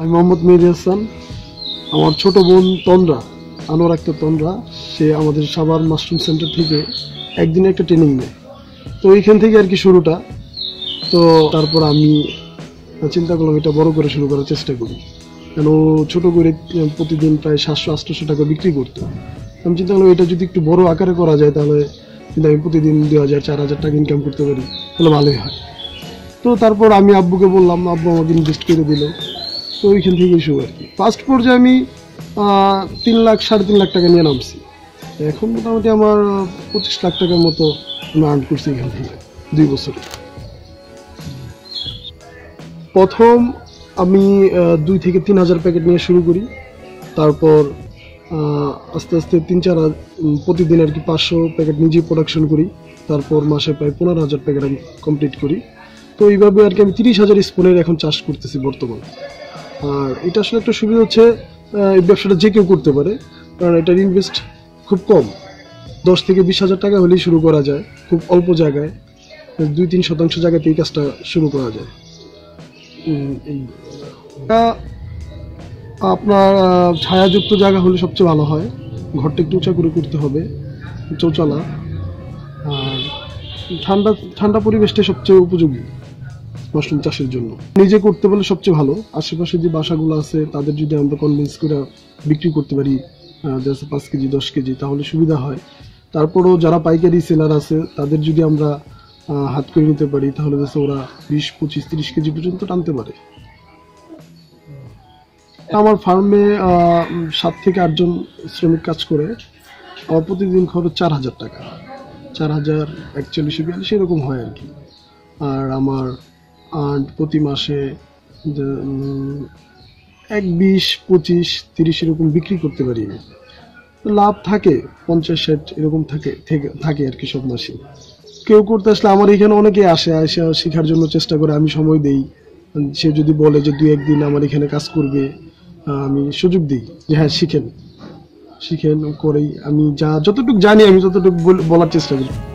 আমি মোহাম্মদ মেহেদি হাসান। আমার ছোট বোন তন্দ্রা, আনোয়ার আক্তার তন্দ্রা, সে আমাদের সাভার মাশরুম সেন্টার থেকে একদিনে একটা ট্রেনিং নেয়। তো ওইখান থেকে আর কি শুরুটা। তো তারপর আমি চিন্তা করলাম এটা বড় করে শুরু করার চেষ্টা করি। কেন ছোট করে প্রতিদিন প্রায় সাতশো, আটশোশো টাকা বিক্রি করতো। আমি চিন্তা করলাম এটা যদি একটু বড় আকারে করা যায় তাহলে কিন্তু আমি প্রতিদিন দুই হাজার, চার হাজার টাকা ইনকাম করতে পারি। তাহলে ভালোই হয়। তো তারপর আমি আব্বুকে বললাম, আব্বু আমাকে ইনভেস্ট করে দিল। তো ওইখান থেকেই শুরু আর কি। ফার্স্ট পর্যায়ে আমি তিন লাখ, সাড়ে তিন লাখ টাকা নিয়ে নামছি। এখন মোটামুটি আমার পঁচিশ লাখ টাকার মতো আমি আর্ন করছি এখান থেকে, দুই বছরে। প্রথম আমি দুই থেকে তিন হাজার প্যাকেট নিয়ে শুরু করি। তারপর আস্তে আস্তে তিন, চার প্রতিদিন আর কি পাঁচশো প্যাকেট নিজে প্রোডাকশন করি। তারপর মাসে প্রায় পনেরো হাজার প্যাকেট আমি কমপ্লিট করি। তো এইভাবে আর কি আমি তিরিশ হাজার স্পুনের এখন চাষ করতেছি বর্তমানে। আর এটা আসলে একটা সুবিধা হচ্ছে এই ব্যবসাটা যে কেউ করতে পারে। কারণ এটার ইনভেস্ট খুব কম। দশ থেকে বিশ হাজার টাকা হলেই শুরু করা যায়, খুব অল্প জায়গায়। দুই তিন শতাংশ জায়গাতে এই কাজটা শুরু করা যায়। আপনার ছায়াযুক্ত জায়গা হলে সবচেয়ে ভালো হয়। ঘরটা একটু উঁচা করে করতে হবে, চৌচালা। আর ঠান্ডা ঠান্ডা পরিবেশটা সবচেয়ে উপযোগী। মাশরুম চাষের জন্য। নিজে করতে পারলে সবচেয়ে ভালো। আশেপাশে যে বাসাগুলো আছে তাদের যদি আমরা কনভিন্স করে বিক্রি করতে পারি আহ, পাঁচ কেজি দশ কেজি তাহলে সুবিধা হয়। তারপরও যারা পাইকারি সেলার আছে তাদের যদি আমরা হাত করে নিতে পারি তাহলে দেখা ওরা বিশ পঁচিশ তিরিশ কেজি পর্যন্ত টানতে পারে। আমার ফার্মে সাত থেকে আটজন শ্রমিক কাজ করে। আমার প্রতিদিন খরচ চার হাজার টাকা। চার হাজার একচল্লিশে বিয়াল্লিশ এরকম হয় আর কি। আর আমার প্রতি মাসে এক বিশ, পঁচিশ, তিরিশ এরকম বিক্রি করতে পারি আমি। লাভ থাকে, পঞ্চাশ, ষাট এরকম থাকে, থেকে- আর কি সব মাসে। কেউ করতে আসলে আমার এখানে অনেকে আসে আসে শেখার জন্য চেষ্টা করে, আমি সময় দেই। সে যদি বলে যে দু একদিন আমার এখানে কাজ করবে আমি সুযোগ দিই যে হ্যাঁ শিখেন। শিখেন, করেই আমি যা, যতটুকু জানি আমি ততটুকু বল- বলার চেষ্টা করি।